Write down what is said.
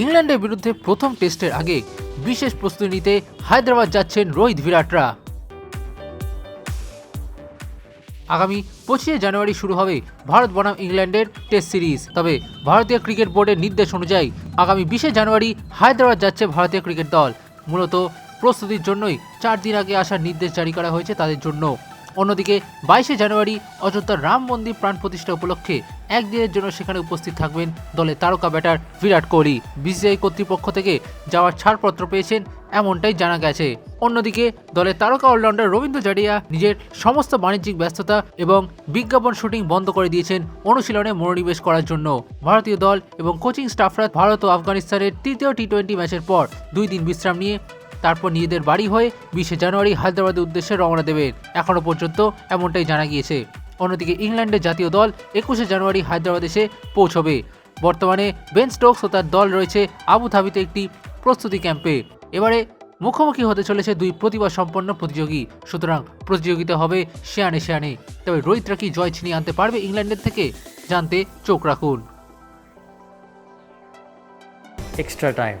ইংল্যান্ডের বিরুদ্ধে প্রথম টেস্টের আগে বিশেষ প্রস্তুতি নিতে হায়দ্রাবাদ যাচ্ছেন রোহিত বিরাটরা আগামী পঁচিশে জানুয়ারি শুরু হবে ভারত বনাম ইংল্যান্ডের টেস্ট সিরিজ। তবে ভারতীয় ক্রিকেট বোর্ডের নির্দেশ অনুযায়ী আগামী বিশে জানুয়ারি হায়দ্রাবাদ যাচ্ছে ভারতীয় ক্রিকেট দল। মূলত প্রস্তুতির জন্যই চার দিন আগে আসার নির্দেশ জারি করা হয়েছে তাদের জন্য। অন্যদিকে বাইশে জানুয়ারি অযোধ্যার রাম মন্দির প্রাণ প্রতিষ্ঠা উপলক্ষে একদিনের জন্য সেখানে উপস্থিত থাকবেন দলের তারকা ব্যাটার বিরাট কোহলি। বিসিআই কর্তৃপক্ষ থেকে যাওয়ার ছাড়পত্র পেয়েছেন এমনটাই জানা গেছে। অন্যদিকে দলের তারকা অলরাউন্ডার রবীন্দ্র জাডিয়া নিজের সমস্ত বাণিজ্যিক ব্যস্ততা এবং বিজ্ঞাপন শুটিং বন্ধ করে দিয়েছেন অনুশীলনে মনোনিবেশ করার জন্য। ভারতীয় দল এবং কোচিং স্টাফরা ভারত ও আফগানিস্তানের তৃতীয় টি টোয়েন্টি ম্যাচের পর দুই দিন বিশ্রাম নিয়ে তারপর নিজেদের বাড়ি হয়ে বিশে জানুয়ারি হায়দ্রাবাদের উদ্দেশ্যে রওনা দেবেন এখনও পর্যন্ত এমনটাই জানা গিয়েছে। অন্যদিকে ইংল্যান্ডের জাতীয় দল একুশে জানুয়ারি হায়দ্রাবাদ এসে পৌঁছবে। বর্তমানে বেন স্টোকস ও তার দল রয়েছে আবুধাবিতে একটি প্রস্তুতি ক্যাম্পে। এবারে মুখোমুখি হতে চলেছে দুই প্রতিভা সম্পন্ন প্রতিযোগী। সুতরাং প্রতিযোগিতা হবে শেয়ানে শেয়ানে তবে রোহিতরা কি জয় ছিনিয়ে আনতে পারবে ইংল্যান্ডের থেকে, জানতে চোখ রাখুন। Extra time.